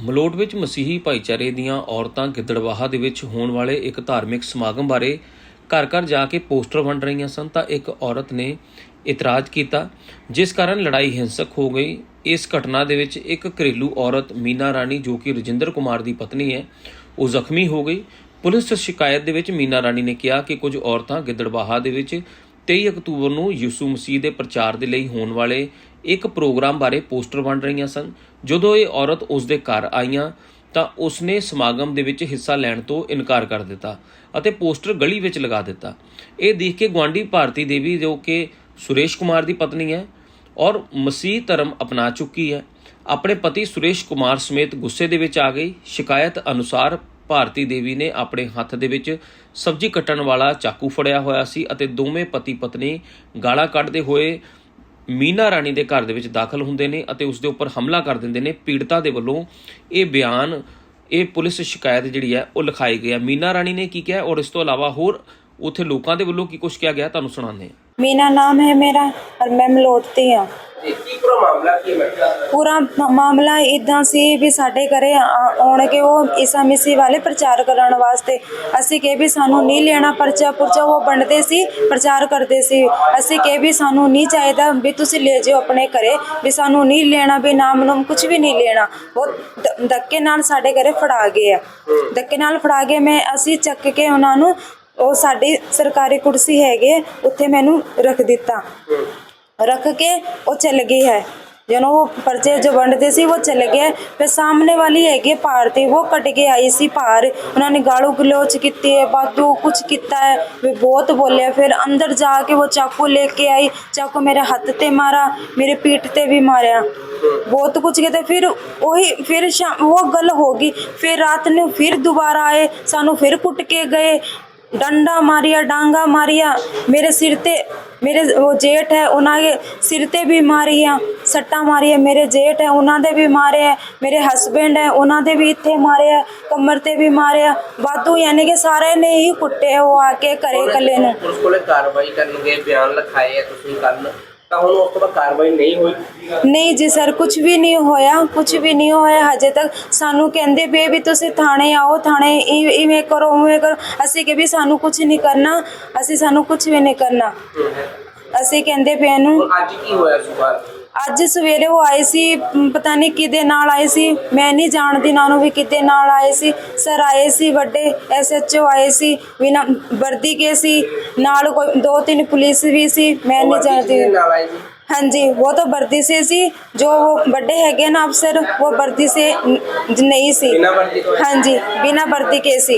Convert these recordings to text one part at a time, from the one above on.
ਮਲੋਟ ਵਿੱਚ ਮਸੀਹੀ ਭਾਈਚਾਰੇ ਦੀਆਂ ਔਰਤਾਂ ਗਿੱਦੜਵਾਹਾ ਦੇ ਵਿੱਚ ਹੋਣ ਵਾਲੇ ਇੱਕ ਧਾਰਮਿਕ ਸਮਾਗਮ ਬਾਰੇ ਘਰ ਘਰ ਜਾ ਕੇ ਪੋਸਟਰ ਵੰਡ ਰਹੀਆਂ ਸਨ ਤਾਂ ਇੱਕ ਔਰਤ ਨੇ ਇਤਰਾਜ਼ ਕੀਤਾ, ਜਿਸ ਕਾਰਨ ਲੜਾਈ ਹਿੰਸਕ ਹੋ ਗਈ। ਇਸ ਘਟਨਾ ਦੇ ਵਿੱਚ ਇੱਕ ਘਰੇਲੂ ਔਰਤ ਮੀਨਾ ਰਾਣੀ ਜੋ ਕਿ ਰਜਿੰਦਰ ਕੁਮਾਰ ਦੀ ਪਤਨੀ ਹੈ, ਉਹ ਜ਼ਖਮੀ ਹੋ ਗਈ। ਪੁਲਿਸ ਸ਼ਿਕਾਇਤ ਦੇ ਵਿੱਚ ਮੀਨਾ ਰਾਣੀ ਨੇ ਕਿਹਾ ਕਿ ਕੁਝ ਔਰਤਾਂ ਗਿੱਦੜਬਾਹਾ ਦੇ ਵਿੱਚ 23 ਅਕਤੂਬਰ ਨੂੰ ਯਿਸੂ ਮਸੀਹ ਦੇ ਪ੍ਰਚਾਰ ਦੇ ਲਈ ਹੋਣ ਵਾਲੇ ਇੱਕ ਪ੍ਰੋਗਰਾਮ ਬਾਰੇ ਪੋਸਟਰ ਬਣ ਰਹੀਆਂ ਸਨ। ਜਦੋਂ ਇਹ ਔਰਤ ਉਸ ਦੇ ਘਰ ਆਈਆਂ, ਤਾਂ ਉਸਨੇ ਸਮਾਗਮ ਦੇ ਵਿੱਚ ਹਿੱਸਾ ਲੈਣ ਤੋਂ ਇਨਕਾਰ ਕਰ ਦਿੱਤਾ ਅਤੇ ਪੋਸਟਰ ਗਲੀ ਵਿੱਚ ਲਗਾ ਦਿੱਤਾ। ਇਹ ਦੇਖ ਕੇ ਗਵਾਂਢੀ ਭਾਰਤੀ ਦੇਵੀ, ਜੋ ਕਿ ਸੁਰੇਸ਼ ਕੁਮਾਰ ਦੀ ਪਤਨੀ ਹੈ ਔਰ ਮਸੀਹ ਧਰਮ ਅਪਣਾ ਚੁੱਕੀ ਹੈ, ਆਪਣੇ ਪਤੀ ਸੁਰੇਸ਼ ਕੁਮਾਰ ਸਮੇਤ ਗੁੱਸੇ ਦੇ ਵਿੱਚ ਆ ਗਈ। ਸ਼ਿਕਾਇਤ ਅਨੁਸਾਰ ਭਾਰਤੀ ਦੇਵੀ ਨੇ ਆਪਣੇ ਹੱਥ ਦੇ ਵਿੱਚ ਸਬਜ਼ੀ ਕੱਟਣ ਵਾਲਾ ਚਾਕੂ ਫੜਿਆ ਹੋਇਆ ਸੀ ਅਤੇ ਦੋਵੇਂ ਪਤੀ ਪਤਨੀ ਗਾਲਾਂ ਕੱਢਦੇ ਹੋਏ ਮੀਨਾ ਰਾਣੀ ਦੇ ਘਰ ਦੇ ਵਿੱਚ ਦਾਖਲ ਹੁੰਦੇ ਨੇ ਅਤੇ ਉਸ ਦੇ ਉੱਪਰ ਹਮਲਾ ਕਰ ਦਿੰਦੇ ਨੇ। ਪੀੜਤਾ ਦੇ ਵੱਲੋਂ ਇਹ ਬਿਆਨ, ਇਹ ਪੁਲਿਸ ਸ਼ਿਕਾਇਤ ਜਿਹੜੀ ਹੈ, ਉਹ ਲਿਖਾਈ ਗਈ ਹੈ। ਮੀਨਾ ਰਾਣੀ ਨੇ ਕੀ ਕਿਹਾ ਔਰ ਇਸ ਤੋਂ ਇਲਾਵਾ ਹੋਰ ਉੱਥੇ ਲੋਕਾਂ ਦੇ ਵੱਲੋਂ ਕੀ ਕੁਝ ਕਿਹਾ ਗਿਆ ਤੁਹਾਨੂੰ ਸੁਣਾਉਂਦੇ ਹਾਂ मीना नाम है मेरा और मैं ਮਲੋਟਤੀ ਹਾਂ ਜੀ ਕੀ ਪੂਰਾ ਮਾਮਲਾ ਕੀ ਹੈ ਪੂਰਾ ਮ- ਮਾਮਲਾ ਇਦਾਂ ਸੀ ਵੀ ਸਾਡੇ ਘਰੇ ਆ- ਆਉਣ ਕੇ ਉਹ ਈਸਾ ਮਸੀਹ ਵਾਲੇ ਪ੍ਰਚਾਰ ਕਰਨ ਵਾਸਤੇ ਅਸੀਂ ਕਿਹਾ ਵੀ ਸਾਨੂੰ ਨਹੀਂ ਲੈਣਾ ਪਰਚਾ ਪੁਰਚਾ ਉਹ ਵੰਡਦੇ ਸੀ ਪ੍ਰਚਾਰ ਕਰਦੇ ਸੀ ਅਸੀਂ ਕਿਹਾ ਵੀ ਸਾਨੂੰ ਨਹੀਂ ਚਾਹੀਦਾ ਵੀ ਤੁਸੀਂ ਲੈ ਜਾਓ ਆਪਣੇ ਘਰੇ ਵੀ ਸਾਨੂੰ ਨਹੀਂ ਲੈਣਾ ਵੀ ਨਾਮ ਨੂੰ ਕੁਝ ਵੀ ਨਹੀਂ ਲੈਣਾ ਉਹ ਧ- ਧੱਕੇ ਨਾਲ ਸਾਡੇ ਘਰੇ ਫੜਾ ਗਏ ਆ ਧੱਕੇ ਨਾਲ ਫੜਾ ਗਏ ਮੈਂ ਅਸੀਂ ਚੱਕ ਕੇ ਉਹਨਾਂ ਨੂੰ ਉਹ ਸਾਡੀ ਸਰਕਾਰੀ ਕੁਰਸੀ ਹੈਗੇ, ਉੱਥੇ ਮੈਨੂੰ ਰੱਖ ਦਿੱਤਾ। ਰੱਖ ਕੇ ਉਹ ਚੱਲ ਗਈ ਹੈ। ਜਦੋਂ ਉਹ ਪਰਚੇ ਜੋ ਵੰਡਦੇ ਸੀ, ਉਹ ਚੱਲ ਗਏ। ਫਿਰ ਸਾਹਮਣੇ ਵਾਲੀ ਹੈਗੇ ਪਾਰ ਤੇ ਉਹ ਕੱਟ ਕੇ ਆਈ ਸੀ ਪਾਰ ਉਹਨਾਂ ਨੇ ਗਾਲੂ ਗਲੋਚ ਕੀਤੀ ਹੈ ਬਾਤੂ ਕੁਝ ਕੀਤਾ ਹੈ, ਵੀ ਬਹੁਤ ਬੋਲਿਆ। ਫਿਰ ਅੰਦਰ ਜਾ ਕੇ ਉਹ ਚਾਕੂ ਲੈ ਕੇ ਆਈ। ਚਾਕੂ ਮੇਰੇ ਹੱਥ ਤੇ ਮਾਰਾ, ਮੇਰੇ ਪੀਠ ਤੇ ਵੀ ਮਾਰਿਆ। ਬਹੁਤ ਕੁਝ ਕੀਤਾ। ਫਿਰ ਉਹੀ, ਫਿਰ ਉਹ ਗੱਲ ਹੋ ਗਈ। ਫਿਰ ਰਾਤ ਨੂੰ ਫਿਰ ਦੁਬਾਰਾ ਆਏ, ਸਾਨੂੰ ਫਿਰ ਕੁੱਟ ਕੇ ਗਏ। ਡੰਡਾ ਮਾਰਿਆ ਡਾਂਗਾ ਮਾਰਿਆ ਮੇਰੇ ਸਿਰ ਤੇ ਮੇਰੇ ਉਹ ਜੇਠ ਹੈ ਉਹਨਾਂ ਦੇ ਸਿਰ ਤੇ ਵੀ ਮਾਰੀਆਂ ਸੱਟਾਂ ਮਾਰੀਆਂ ਮੇਰੇ ਜੇਠ ਹੈ ਉਹਨਾਂ ਦੇ ਵੀ ਮਾਰਿਆ ਮੇਰੇ ਹਸਬੈਂਡ ਹੈ ਉਹਨਾਂ ਦੇ ਵੀ ਇੱਥੇ ਮਾਰਿਆ ਕਮਰ ਤੇ ਵੀ ਮਾਰਿਆ ਵਾਧੂ ਯਾਨੀ ਕਿ ਸਾਰੇ ਨੇ ਹੀ ਕੁੱਟੇ ਉਹ ਆ ਕੇ ਘਰੇ ਇਕੱਲੇ ਨੂੰ। ਪੁਲਿਸ ਕੋਲੇ ਕਾਰਵਾਈ ਕਰਨਗੇ ਬਿਆਨ ਲਿਖਾਏ ਆ ਤੁਸੀਂ ਕੱਲ ਤਾਂ ਹੁਣ ਉਸ ਤੋਂ ਬਾਅਦ ਕਾਰਵਾਈ ਨਹੀਂ ਹੋਈ? ਨਹੀਂ ਜੀ ਸਰ ਕੁਝ ਵੀ ਨਹੀਂ ਹੋਇਆ ਕੁਝ ਵੀ ਨਹੀਂ ਹੋਇਆ ਹਜੇ ਤੱਕ ਸਾਨੂੰ ਕਹਿੰਦੇ ਪਏ ਵੀ ਤੁਸੀਂ ਥਾਣੇ ਆਓ ਥਾਣੇ ਇ- ਇਵੇਂ ਕਰੋ ਉਵੇਂ ਕਰੋ। ਅਸੀਂ ਕਿ ਵੀ ਸਾਨੂੰ ਕੁਝ ਨਹੀਂ ਕਰਨਾ ਅਸੀਂ ਸਾਨੂੰ ਕੁਝ ਵੀ ਨਹੀਂ ਕਰਨਾ। ਅਸੀਂ ਕਹਿੰਦੇ ਪਏ ਨੂੰ ਹੁਣ ਅੱਜ ਕੀ ਹੋਇਆ ਸੁਬਾਹ ਅੱਜ ਸਵੇਰੇ ਉਹ ਆਏ ਸੀ ਮ, ਪਤਾ ਨਹੀਂ ਕਿਹਦੇ ਨਾਲ ਆਏ ਸੀ ਮੈਂ ਨਹੀਂ ਜਾਣਦੀ ਨਾ ਨੂੰ ਵੀ ਕਿਹਦੇ ਨਾਲ ਆਏ ਸੀ ਸਰ ਆਏ ਸੀ ਵੱਡੇ ਐਸਐਚਓ ਆਏ ਸੀ ਬਿਨਾ ਵਰਦੀ ਕੇ ਸੀ ਨਾਲ ਕੋਈ ਦੋ ਤਿੰਨ ਪੁਲਿਸ ਵੀ ਸੀ ਮੈਂ ਨਹੀਂ ਜਾਣਦੀ ਕਿਹਦੇ ਨਾਲ ਆਏ ਜੀ हाँ जी वो तो वर्दी से सी जो वो बड़े हैगे ना अफसर वो वर्दी से न- नहीं सी बिना वर्दी तो- हाँ जी बिना वर्दी के सी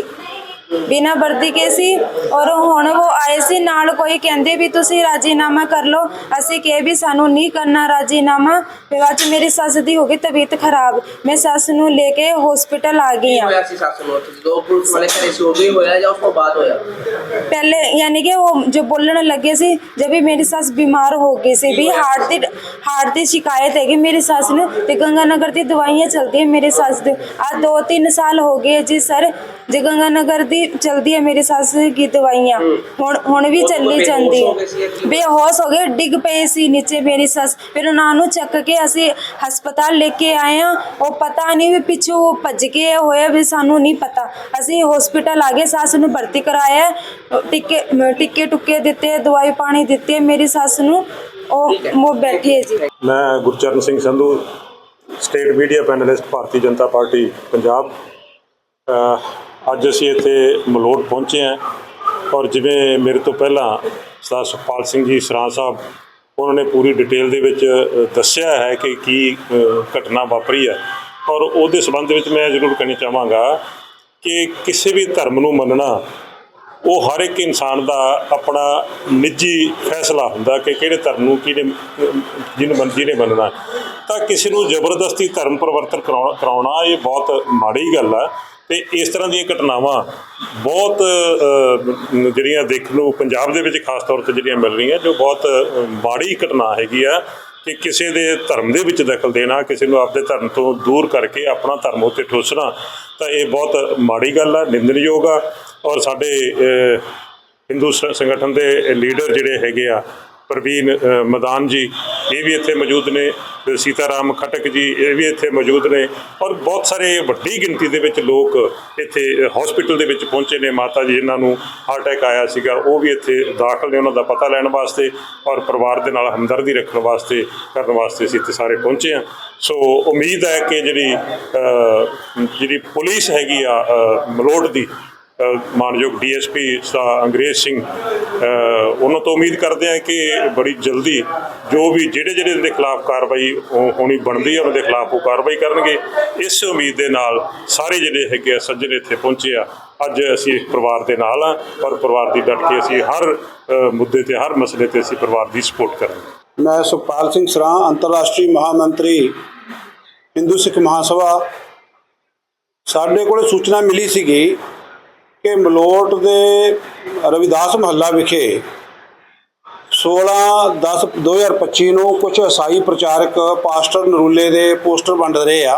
ਬਿਨਾ ਵਰਦੀ ਕੇ ਸੀ ਔਰ ਹੁਣ ਉਹ ਆਏ ਸੀ ਨਾਲ ਕੋਈ ਕਹਿੰਦੇ ਵੀ ਤੁਸੀਂ ਰਾਜੀਨਾਮਾ ਕਰ ਲਓ ਅਸੀਂ ਕਿਹਾ ਵੀ ਸਾਨੂੰ ਨਹੀਂ ਕਰਨਾ ਰਾਜੀਨਾਮਾ ਫਿਰ ਅੱਜ ਮੇਰੀ ਸੱਸ ਦੀ ਹੋ ਗਈ ਤਬੀਅਤ ਖਰਾਬ ਮੈਂ ਸੱਸ ਨੂੰ ਲੈ ਕੇ ਹਸਪੀਟਲ ਆ ਗਈ ਆ ਹੋਇਆ ਸੀ ਸੱਸ ਨੂੰ? ਦੋ ਪੁਲਿਸ ਵਾਲੇ ਘਰੇ ਸੋ ਗਈ ਹੋਇਆ ਜਾਂ ਉਸ ਤੋਂ ਬਾਅਦ ਹੋਇਆ? ਪਹਿਲੇ ਯਾਨੀ ਕਿ ਉਹ ਜੋ ਬੋਲਣ ਲੱਗੇ ਸੀ ਜਦ ਵੀ ਮੇਰੀ ਸੱਸ ਬਿਮਾਰ ਹੋ ਗਈ ਸੀ ਵੀ ਹਾਰਟ ਦੀ ਹਾਰਟ ਦੀ ਸ਼ਿਕਾਇਤ ਹੈਗੀ ਮੇਰੀ ਸੱਸ ਨੂੰ ਤੇ ਗੰਗਾ ਨਗਰ ਦੀ ਦਵਾਈਆਂ ਚਲਦੀ ਹੈ ਸੱਸ ਦੇ। ਆ 2-3 ਸਾਲ ਹੋ ਗਏ ਜੀ ਸਰ ਜੇ ਗੰਗਾਨਗਰ ਦੀ ਚਲਦੀ ਹੈ ਮੇਰੀ ਸੱਸ ਕੀ ਦਵਾਈਆਂ? ਹੁਣ ਹੁਣ ਵੀ ਚੱਲੀ ਜਾਂਦੀ ਹੈ। ਬੇਹੋਸ਼ ਹੋ ਗਏ ਡਿੱਗ ਪਏ ਸੀ ਨੀਚੇ ਮੇਰੀ ਸੱਸ। ਫਿਰ ਉਹਨਾਂ ਨੂੰ ਚੱਕ ਕੇ ਅਸੀਂ ਹਸਪਤਾਲ ਲੈ ਕੇ ਆਏ ਆ ਉਹ ਪਤਾ ਨਹੀਂ ਵੀ ਪਿੱਛੋਂ ਭੱਜ ਗਏ ਹੋਇਆ ਵੀ ਸਾਨੂੰ ਨਹੀਂ ਪਤਾ। ਅਸੀਂ ਹਸਪੀਟਲ ਆ ਗਏ ਸੱਸ ਨੂੰ ਭਰਤੀ ਕਰਾਇਆ। ਟਿੱਕੇ ਟਿੱਕੇ ਟੁੱਕੇ ਦਿੱਤੇ ਦਵਾਈ ਪਾਣੀ ਦਿੱਤੇ ਮੇਰੀ ਸੱਸ ਨੂੰ। ਉਹ ਮੋ ਬੈਠੀ ਹੈ ਜੀ। ਮੈਂ Gurcharan Singh Sandhu state media panelist Bharatiya Janata party Punjab. ਅੱਜ ਅਸੀਂ ਇੱਥੇ ਮਲੋਟ ਪਹੁੰਚੇ ਹਾਂ ਔਰ ਜਿਵੇਂ ਮੇਰੇ ਤੋਂ ਪਹਿਲਾਂ ਸਰਦਾਰ ਸੁਖਪਾਲ ਸਿੰਘ ਜੀ ਸਰਾਂ ਸਾਹਿਬ, ਉਹਨਾਂ ਨੇ ਪੂਰੀ ਡਿਟੇਲ ਦੇ ਵਿੱਚ ਦੱਸਿਆ ਹੈ ਕਿ ਕੀ ਘਟਨਾ ਵਾਪਰੀ ਹੈ। ਔਰ ਉਹਦੇ ਸੰਬੰਧ ਵਿੱਚ ਮੈਂ ਜ਼ਰੂਰ ਕਹਿਣਾ ਚਾਹਾਂਗਾ ਕਿ ਕਿਸੇ ਵੀ ਧਰਮ ਨੂੰ ਮੰਨਣਾ, ਉਹ ਹਰ ਇੱਕ ਇਨਸਾਨ ਦਾ ਆਪਣਾ ਨਿੱਜੀ ਫੈਸਲਾ ਹੁੰਦਾ ਕਿ ਕਿਹੜੇ ਧਰਮ ਨੂੰ ਕਿਹੜੇ ਜਿਹਨੇ ਮੰਨ ਜਿਹਨੇ ਮੰਨਣਾ। ਤਾਂ ਕਿਸੇ ਨੂੰ ਜ਼ਬਰਦਸਤੀ ਧਰਮ ਪਰਿਵਰਤਨ ਕਰਾਉਣਾ ਕਰਾਉਣਾ ਇਹ ਬਹੁਤ ਮਾੜੀ ਗੱਲ ਆ ਤੇ ਇਸ ਤਰ੍ਹਾਂ ਦੀਆਂ ਘਟਨਾਵਾਂ ਬਹੁਤ ਜਿਹੜੀਆਂ ਦੇਖਣ ਨੂੰ ਪੰਜਾਬ ਦੇ ਵਿੱਚ ਖਾਸ ਤੌਰ ਤੇ ਜਿਹੜੀਆਂ ਮਿਲ ਰਹੀਆਂ ਜੋ ਬਹੁਤ ਅ, ਮਾੜੀ ਘਟਨਾ ਹੈਗੀ ਆ ਕਿ ਕਿਸੇ ਦੇ ਧਰਮ ਦੇ ਵਿੱਚ ਦਖਲ ਦੇਣਾ ਕਿਸੇ ਨੂੰ ਆਪਦੇ ਧਰਮ ਤੋਂ ਦੂਰ ਕਰਕੇ ਆਪਣਾ ਧਰਮ ਉੱਤੇ ਠੋਸਣਾ ਤਾਂ ਇਹ ਬਹੁਤ ਮਾੜੀ ਗੱਲ ਆ ਨਿੰਦਣਯੋਗ ਆ। ਔਰ ਸਾਡੇ ਹਿੰਦੂ ਸੰਗਠਨ ਦੇ ਲੀਡਰ ਜਿਹੜੇ ਹੈਗੇ ਆ ਪ੍ਰਵੀਨ ਮਦਾਨ ਜੀ ਇਹ ਵੀ ਇੱਥੇ ਮੌਜੂਦ ਨੇ। ਸੀਤਾਰਾਮ ਖਟਕ ਜੀ ਇਹ ਵੀ ਇੱਥੇ ਮੌਜੂਦ ਨੇ ਔਰ ਬਹੁਤ ਸਾਰੇ ਵੱਡੀ ਗਿਣਤੀ ਦੇ ਵਿੱਚ ਲੋਕ ਇੱਥੇ ਹਸਪੀਟਲ ਦੇ ਵਿੱਚ ਪਹੁੰਚੇ ਨੇ। ਮਾਤਾ ਜੀ ਜਿਨ੍ਹਾਂ ਨੂੰ ਹਾਰਟ ਅਟੈਕ ਆਇਆ ਸੀਗਾ, ਉਹ ਵੀ ਇੱਥੇ ਦਾਖਲ ਨੇ। ਉਹਨਾਂ ਦਾ ਪਤਾ ਲੈਣ ਵਾਸਤੇ ਔਰ ਪਰਿਵਾਰ ਦੇ ਨਾਲ ਹਮਦਰਦੀ ਰੱਖਣ ਵਾਸਤੇ, ਕਰਨ ਵਾਸਤੇ ਅਸੀਂ ਇੱਥੇ ਸਾਰੇ ਪਹੁੰਚੇ ਹਾਂ। ਸੋ ਉਮੀਦ ਹੈ ਕਿ ਜਿਹੜੀ ਜਿਹੜੀ ਪੁਲਿਸ ਹੈਗੀ ਆ ਮਲੋਟ ਦੀ ਮਾਨਯੋਗ ਡੀਐਸਪੀ ਸਾ ਅੰਗਰੇਜ਼ ਸਿੰਘ ਉਹਨਾਂ ਤੋਂ ਉਮੀਦ ਕਰਦੇ ਹਾਂ ਕਿ ਬੜੀ ਜਲਦੀ ਜੋ ਵੀ ਜਿਹੜੇ ਜਿਹੜੇ ਦੇ ਖਿਲਾਫ ਕਾਰਵਾਈ ਹੋ- ਹੋਣੀ ਬਣਦੀ ਹੈ ਉਹਨਾਂ ਦੇ ਖਿਲਾਫ ਉਹ ਕਾਰਵਾਈ ਕਰਨਗੇ। ਇਸ ਉਮੀਦ ਦੇ ਨਾਲ ਸਾਰੇ ਜਿਹੜੇ ਹੈਗੇ ਆ, ਸੱਜਣ ਇੱਥੇ ਪਹੁੰਚੇ ਆ। ਅੱਜ ਅਸੀਂ ਪਰਿਵਾਰ ਦੇ ਨਾਲ ਆ ਔਰ ਪਰਿਵਾਰ ਦੀ ਡਟ ਕੇ ਅਸੀਂ ਹਰ ਮੁੱਦੇ ਤੇ, ਹਰ ਮਸਲੇ ਤੇ ਅਸੀਂ ਪਰਿਵਾਰ ਦੀ ਸਪੋਰਟ ਕਰਾਂਗੇ। ਮੈਂ ਸੁਖਪਾਲ ਸਿੰਘ ਸਰਾਂ, ਅੰਤਰਰਾਸ਼ਟਰੀ ਮਹਾਮੰਤਰੀ ਹਿੰਦੂ ਸਿੱਖ ਮਹਾਸਭਾ। ਸਾਡੇ ਕੋਲ ਸੂਚਨਾ ਮਿਲੀ ਸੀਗੀ ਕਿ ਮਲੋਟ ਦੇ ਰਵਿਦਾਸ ਮਹੱਲਾ ਵਿਖੇ 16 10 2025 ਨੂੰ ਕੁਝ ਈਸਾਈ ਪ੍ਰਚਾਰਕ ਪਾਸਟਰ ਨਰੂਲੇ ਦੇ ਪੋਸਟਰ ਵੰਡ ਰਹੇ ਆ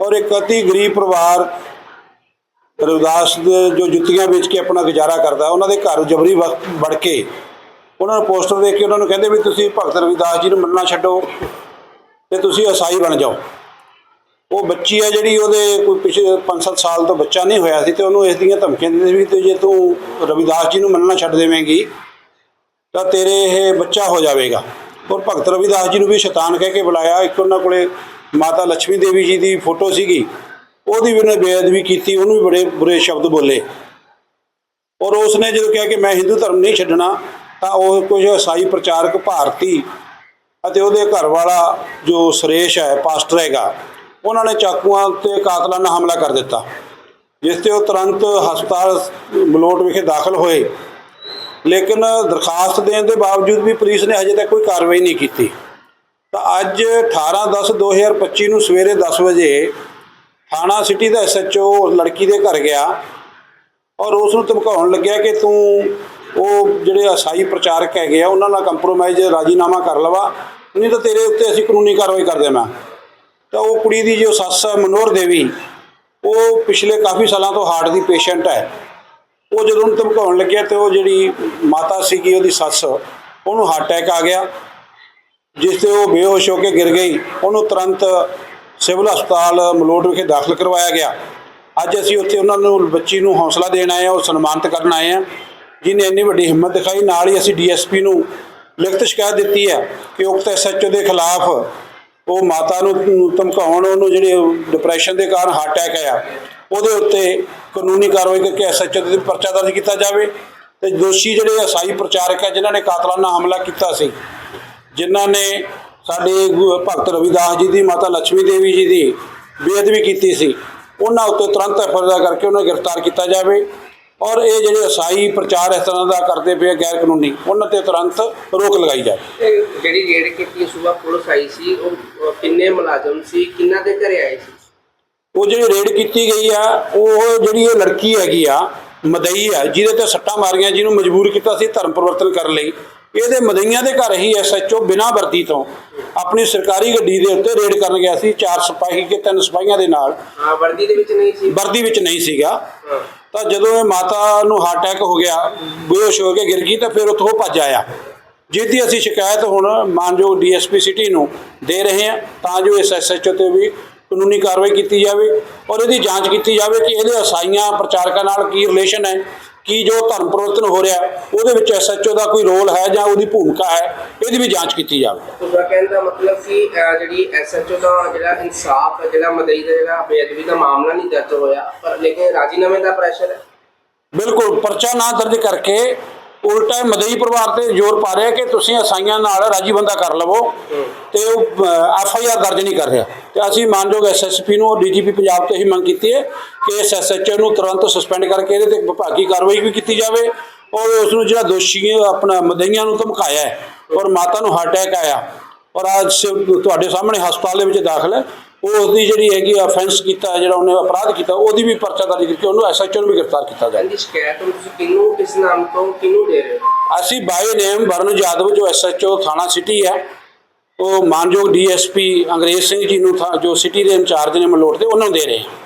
ਔਰ ਇੱਕ ਅਤੀ ਗਰੀਬ ਪਰਿਵਾਰ ਰਵਿਦਾਸ ਦੇ ਜੋ ਜੁੱਤੀਆਂ ਵੇਚ ਕੇ ਆਪਣਾ ਗੁਜ਼ਾਰਾ ਕਰਦਾ, ਉਹਨਾਂ ਦੇ ਘਰ ਜਬਰੀ ਵੜ ਕੇ ਉਹਨਾਂ ਨੂੰ ਪੋਸਟਰ ਦੇਖ ਕੇ ਉਹਨਾਂ ਨੂੰ ਕਹਿੰਦੇ ਵੀ ਤੁਸੀਂ ਭਗਤ ਰਵਿਦਾਸ ਜੀ ਨੂੰ ਮੰਨਣਾ ਛੱਡੋ ਤੇ ਤੁਸੀਂ ਈਸਾਈ ਬਣ ਜਾਓ। ਉਹ ਬੱਚੀ ਹੈ ਜਿਹੜੀ ਉਹਦੇ ਕੋਈ ਪਿਛਲੇ 5-7 ਸਾਲ ਤੋਂ ਬੱਚਾ ਨਹੀਂ ਹੋਇਆ ਸੀ ਤੇ ਉਹਨੂੰ ਇਸ ਦੀਆਂ ਧਮਕੀਆਂ ਦਿੰਦੇ ਸੀ ਵੀ ਤੇ ਜੇ ਤੂੰ ਰਵਿਦਾਸ ਜੀ ਨੂੰ ਮੰਨਣਾ ਛੱਡ ਦੇਵੇਂਗੀ, ਤਾਂ ਤੇਰੇ ਇਹ ਬੱਚਾ ਹੋ ਜਾਵੇਗਾ। ਔਰ ਭਗਤ ਰਵਿਦਾਸ ਜੀ ਨੂੰ ਵੀ ਸ਼ੈਤਾਨ ਕਹਿ ਕੇ ਬੁਲਾਇਆ। ਇੱਕ ਉਹਨਾਂ ਕੋਲੇ ਮਾਤਾ ਲక్ష్ਮੀ ਦੇਵੀ ਜੀ ਦੀ ਫੋਟੋ ਸੀਗੀ। ਉਹਦੀ ਵੀ ਉਹਨੇ ਬੇਅਦਬੀ ਕੀਤੀ, ਉਹਨੂੰ ਵੀ ਬੜੇ ਬੁਰੇ ਸ਼ਬਦ ਬੋਲੇ। ਔਰ ਉਸਨੇ ਜਦੋਂ ਕਿਹਾ ਕਿ ਮੈਂ ਹਿੰਦੂ ਧਰਮ ਨਹੀਂ ਛੱਡਣਾ, ਤਾਂ ਉਹ ਕੁਝ ਈਸਾਈ ਪ੍ਰਚਾਰਕ ਭਾਰਤੀ ਅਤੇ ਉਹਦੇ ਘਰ ਵਾਲਾ ਜੋ ਸੁਰੇਸ਼ ਹੈ, ਪਾਸਟਰ ਹੈਗਾ ਉਹਨਾਂ ਨੇ ਚਾਕੂਆਂ ਤੇ ਕਾਤਲਾਨਾ ਹਮਲਾ ਕਰ ਦਿੱਤਾ, ਜਿਸ ਤੇ ਉਹ ਤੁਰੰਤ ਹਸਪਤਾਲ ਮਲੋਟ ਵਿਖੇ ਦਾਖਲ ਹੋਏ। ਲੇਕਿਨ ਦਰਖਾਸਤ ਦੇਣ ਦੇ ਬਾਵਜੂਦ ਵੀ ਪੁਲਿਸ ਨੇ ਹਜੇ ਤੱਕ ਕੋਈ ਕਾਰਵਾਈ ਨਹੀਂ ਕੀਤੀ। ਤਾਂ ਅੱਜ 18/10/2025 ਨੂੰ ਸਵੇਰੇ 10 ਵਜੇ ਥਾਣਾ ਸਿਟੀ ਦਾ ਐਸਐਚਓ ਲੜਕੀ ਦੇ ਘਰ ਗਿਆ ਔਰ ਉਸ ਨੂੰ ਧਮਕਾਉਣ ਲੱਗਿਆ ਕਿ ਤੂੰ ਉਹ ਜਿਹੜੇ ਅਸਾਈ ਪ੍ਰਚਾਰਕ ਹੈਗੇ ਆ, ਉਹਨਾਂ ਨਾਲ ਕੰਪਰੋਮਾਈਜ਼ ਰਾਜੀਨਾਮਾ ਕਰ ਲਵਾ। ਨਹੀਂ ਤਾਂ ਤੇਰੇ ਉੱਤੇ ਅਸੀਂ ਕਾਨੂੰਨੀ ਕਾਰਵਾਈ ਕਰ ਦੇਵਾਂ ਤਾਂ ਉਹ ਕੁੜੀ ਦੀ ਜੋ ਸੱਸ ਹੈ ਮਨੋਹਰ ਦੇਵੀ, ਉਹ ਪਿਛਲੇ ਕਾਫੀ ਸਾਲਾਂ ਤੋਂ ਹਾਰਟ ਦੀ ਪੇਸ਼ੈਂਟ ਹੈ। ਉਹ ਜਦੋਂ ਉਹਨੂੰ ਧਮਕਾਉਣ ਲੱਗਿਆ ਤੇ ਉਹ ਜਿਹੜੀ ਮਾਤਾ ਸੀਗੀ ਉਹਦੀ ਸੱਸ, ਉਹਨੂੰ ਹਾਰਟ ਅਟੈਕ ਆ ਗਿਆ, ਜਿਸ ਤੇ ਉਹ ਬੇਹੋਸ਼ ਹੋ ਕੇ ਗਿਰ ਗਈ। ਉਹਨੂੰ ਤੁਰੰਤ ਸਿਵਲ ਹਸਪਤਾਲ ਮਲੋਟ ਵਿਖੇ ਦਾਖਲ ਕਰਵਾਇਆ ਗਿਆ। ਅੱਜ ਅਸੀਂ ਉੱਥੇ ਉਹਨਾਂ ਨੂੰ, ਬੱਚੀ ਨੂੰ ਹੌਸਲਾ ਦੇਣ ਆਏ ਹਾਂ, ਉਹ ਸਨਮਾਨਿਤ ਕਰਨ ਆਏ ਹਾਂ। ਜਿਨੇ ਇੰਨੀ ਵੱਡੀ ਹਿੰਮਤ ਦਿਖਾਈ, ਨਾਲ ਹੀ ਅਸੀਂ ਡੀਐਸਪੀ ਨੂੰ ਲਿਖਤ ਸ਼ਿਕਾਇਤ ਦਿੱਤੀ ਹੈ ਕਿ ਉਕਤ ਐਸਐਚਓ ਦੇ ਖਿਲਾਫ ਉਹ ਮਾਤਾ ਨੂੰ ਧਮਕਾਉਣ, ਉਹਨੂੰ ਜਿਹੜੇ ਡਿਪਰੈਸ਼ਨ ਦੇ ਕਾਰਨ ਹਾਰਟ ਅਟੈਕ ਆਇਆ। ਉਹਦੇ ਉੱਤੇ ਕਾਨੂੰਨੀ ਕਾਰਵਾਈ ਕਰਕੇ ਐਸਐਚਓ ਦੇ ਪਰਚਾ ਦਰਜ ਕੀਤਾ ਜਾਵੇ ਤੇ ਦੋਸ਼ੀ ਜਿਹੜੇ ਅਸਾਈ ਪ੍ਰਚਾਰਕ ਹੈ ਜਿਨ੍ਹਾਂ ਨੇ ਕਾਤਲਾਨਾ ਹਮਲਾ ਕੀਤਾ ਸੀ, ਜਿਨ੍ਹਾਂ ਨੇ ਸਾਡੇ ਗੁ- ਭਗਤ ਰਵਿਦਾਸ ਜੀ ਦੀ, ਮਾਤਾ ਲక్ష్ਮੀ ਦੇਵੀ ਜੀ ਦੀ ਬੇਅਦਬੀ ਕੀਤੀ ਸੀ, ਉਹਨਾਂ ਉੱਤੇ ਤੁਰੰਤ ਐਫਆਈਆਰ ਕਰਕੇ ਉਹਨਾਂ ਨੂੰ ਗ੍ਰਿਫਤਾਰ ਕੀਤਾ ਜਾਵੇ। ਔਰ ਇਹ ਜਿਹੜੇ ਅਸਾਈ ਪ੍ਰਚਾਰ ਇਸ ਤਰ੍ਹਾਂ ਦਾ ਕਰਦੇ ਪਏ ਗੈਰ ਕਾਨੂੰਨੀ ਉਹਨਾਂ ਤੇ ਤੁਰੰਤ ਰੋਕ ਲਗਾਈ ਜਾਵੇ। ਜਿਹੜੀ ਰੇਡ ਕੀਤੀ ਸੂਬਾ ਪੁਲਿਸ ਆਈ ਸੀ ਉਹ ਉਹ ਕਿੰਨੇ ਮੁਲਾਜ਼ਮ ਸੀ ਕਿੰਨਾ ਦੇ ਘਰੇ ਆਏ ਸੀ? ਉਹ ਜਿਹੜੀ ਰੇਡ ਕੀਤੀ ਗਈ ਆ ਉਹ ਜਿਹੜੀ ਇਹ ਲੜਕੀ ਹੈਗੀ ਆ ਮਦਈ ਆ ਜਿਹਦੇ ਤੇ ਸੱਟਾਂ ਮਾਰੀਆਂ ਜਿਹਨੂੰ ਮਜਬੂਰ ਕੀਤਾ ਸੀ ਧਰਮ ਪਰਿਵਰਤਨ ਕਰਨ ਲਈ। ਇਹਦੇ ਮਦਈਆਂ ਦੇ ਘਰ ਹੀ ਐਸਐਚਓ ਬਿਨਾਂ ਵਰਦੀ ਤੋਂ ਆਪਣੀ ਸਰਕਾਰੀ ਗੱਡੀ ਦੇ ਉੱਤੇ ਰੇਡ ਕਰਨ ਗਿਆ ਸੀ ਚਾਰ ਸਿਪਾਹੀ ਕੇ ਤਿੰਨ ਸਿਪਾਹੀਆਂ ਦੇ ਨਾਲ। ਹਾਂ ਵਰਦੀ ਦੇ ਵਿੱਚ ਨਹੀਂ ਸੀ? ਵਰਦੀ ਵਿੱਚ ਨਹੀਂ ਸੀਗਾ। ਤਾਂ ਜਦੋਂ ਇਹ ਮਾਤਾ ਨੂੰ ਹਾਰਟ ਅਟੈਕ ਹੋ ਗਿਆ ਬੇਹੋਸ਼ ਹੋ ਕੇ ਗਿਰ ਗਈ ਤਾਂ ਫਿਰ ਉੱਥੋਂ ਭੱਜ ਆਇਆ। ਜਿਹਦੀ ਅਸੀਂ ਸ਼ਿਕਾਇਤ ਹੁਣ ਮਾਨਯੋਗ ਡੀਐਸਪੀ ਸਿਟੀ ਨੂੰ ਦੇ ਰਹੇ ਹਾਂ ਤਾਂ ਜੋ ਇਸ ਐਸਐਚਓ ਤੇ ਵੀ ਕਾਨੂੰਨੀ ਕਾਰਵਾਈ ਕੀਤੀ ਜਾਵੇ ਔਰ ਇਹਦੀ ਜਾਂਚ ਕੀਤੀ ਜਾਵੇ ਕਿ ਇਹਦੇ ਅਸਾਈਆਂ ਪ੍ਰਚਾਰਕਾਂ ਨਾਲ ਕੀ ਰਿਲੇਸ਼ਨ ਹੈ। ਕੀ ਜੋ ਧਰਮ ਪਰਿਵਰਤਨ ਹੋ ਰਿਹਾ ਉਹਦੇ ਵਿੱਚ ਐਸਐਚਓ ਦਾ ਕੋਈ ਰੋਲ ਹੈ ਜਾਂ ਉਹਦੀ ਭੂਮਿਕਾ ਹੈ ਇਹਦੀ ਵੀ ਜਾਂਚ ਕੀਤੀ ਜਾਵੇ। ਤੁਹਾਡਾ ਕਹਿਣ ਦਾ ਮਤਲਬ ਕਿ ਅਹ, ਜਿਹੜੀ ਐਸਐਚਓ ਦਾ ਜਿਹੜਾ ਇਨਸਾਫ ਹੈ ਜਿਹੜਾ ਮਦਈ ਦਾ ਜਿਹੜਾ ਬੇਅਦਬੀ ਦਾ ਮਾਮਲਾ ਨਹੀਂ ਦਰਜ ਹੋਇਆ ਪਰ ਲੇਕਿਨ ਰਾਜੀਨਾਮੇ ਦਾ ਪ੍ਰੈਸ਼ਰ ਹੈ। ਬਿਲਕੁਲ ਪਰਚਾ ਨਾ ਦਰਜ ਕਰਕੇ ਉਲਟਾ ਮਦਈ ਪਰਿਵਾਰ ਤੇ ਜ਼ੋਰ ਪਾ ਰਿਹਾ ਕਿ ਤੁਸੀਂ ਅਸਾਈਆਂ ਨਾਲ ਰਾਜੀ ਬੰਦਾ ਕਰ ਲਵੋ ਤੇ ਉਹ ਐਫ ਆਈ ਆਰ ਦਰਜ ਨਹੀਂ ਕਰ ਰਿਹਾ। ਤੇ ਅਸੀਂ ਮਾਨਯੋਗ ਐਸਐਸਪੀ ਨੂੰ, ਡੀਜੀਪੀ ਪੰਜਾਬ ਤੋਂ ਹੀ ਮੰਗ ਕੀਤੀ ਹੈ ਕਿ ਇਸ ਐਸਐਚਓ ਨੂੰ ਤੁਰੰਤ ਸਸਪੈਂਡ ਕਰਕੇ ਇਹਦੇ ਤੇ ਵਿਭਾਗੀ ਕਾਰਵਾਈ ਵੀ ਕੀਤੀ ਜਾਵੇ ਔਰ ਉਸ ਨੂੰ ਜਿਹੜਾ ਦੋਸ਼ੀ ਆਪਣਾ ਮਦਈਆਂ ਨੂੰ ਧਮਕਾਇਆ ਔਰ ਮਾਤਾ ਨੂੰ ਹਾਰਟ ਅਟੈਕ ਆਇਆ। ਔਰ ਅੱਜ ਤੁਹਾਡੇ ਸਾਹਮਣੇ ਹਸਪਤਾਲ ਦੇ ਵਿੱਚ ਦਾਖਲ ਹੈ। ਉਹ ਉਸਦੀ ਜਿਹੜੀ ਹੈਗੀ ਆਫੈਂਸ ਕੀਤਾ ਜਿਹੜਾ ਉਹਨੇ ਅਪਰਾਧ ਕੀਤਾ ਉਹਦੀ ਵੀ ਪਰਚਾ ਦਰਜ ਕਰਕੇ ਉਹਨੂੰ ਐਸਐਚਓ ਨੂੰ ਵੀ ਗ੍ਰਿਫਤਾਰ ਕੀਤਾ ਜਾਵੇ ਇਹਦੀ ਸ਼ਿਕਾਇਤ ਹੁਣ ਤੁਸੀਂ ਕਿਹਨੂੰ ਕਿਸ ਨਾਮ ਤੋਂ ਕਿਹਨੂੰ ਦੇ ਰਹੇ ਹੋ? ਅਸੀਂ ਬਾਈ ਨੇਮ ਵਰਨ ਯਾਦਵ ਜੋ ਐਸਐਚਓ ਥਾਣਾ ਸਿਟੀ ਹੈ। ਉਹ ਮਾਨਯੋਗ ਡੀਐਸਪੀ ਅੰਗਰੇਜ਼ ਸਿੰਘ ਜੀ ਨੂੰ ਥਾ- ਜੋ ਸਿਟੀ ਦੇ ਇੰਚਾਰਜ ਨੇ ਮਲੋਟ ਦੇ ਉਹਨਾਂ ਨੂੰ ਦੇ ਰਹੇ ਹਾਂ।